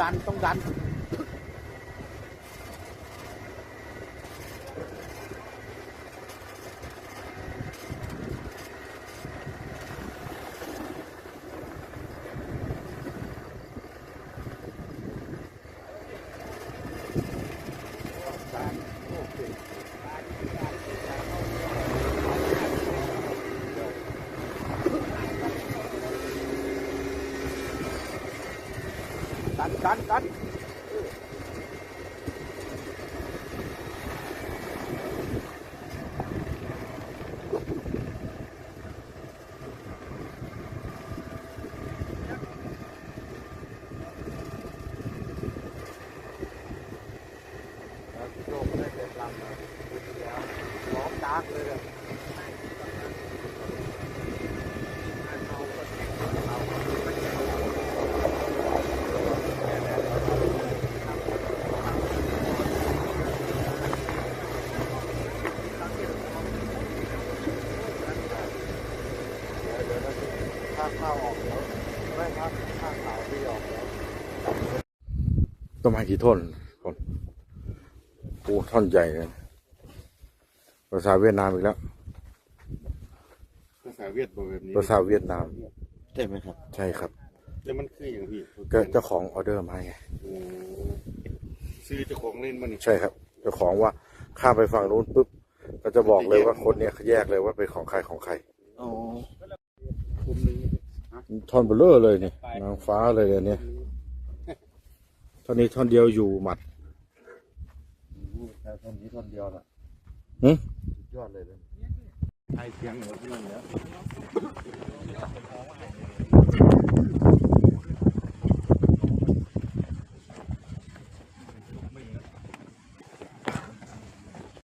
ดันต้องดัน ดันดันดันโยกได้เต็มลำเลยร้องดัก เลยเลยข้างข้าวออกแล้วไม่ครับข้างขาวที่ออกแล้วต้นไม้กี่ท่อนคนโอ้ท่อนใหญ่เลยภาษาเวียดนามอีกแล้วภาษาเวียดบอกแบบนี้ภาษาเวียดนามใช่ไหมครับ ใช่ครับแล้วมันคืออย่างพี่ก็เจ้าของออเดอร์มาไงโอ้ซื้อเจ้าของเล่นมันใช่ครับ เจ้าของว่าข้ามไปฝั่งนู้นปุ๊บก็จะบอกเลยว่าคนเนี้ยแยกเลยว่าเป็นของใครของใครอ๋อคุมนึง ท่อนเบลเลอร์เลยเนี่ยนางฟ้าเลยเนี่ยท่อนนี้ท่อนเดียวอยู่หมัดแต่ท่อนนี้ท่อนเดียวน่ะหึสุดยอดเลยเลยไอเสียงเหนือที่นั่นแล้ว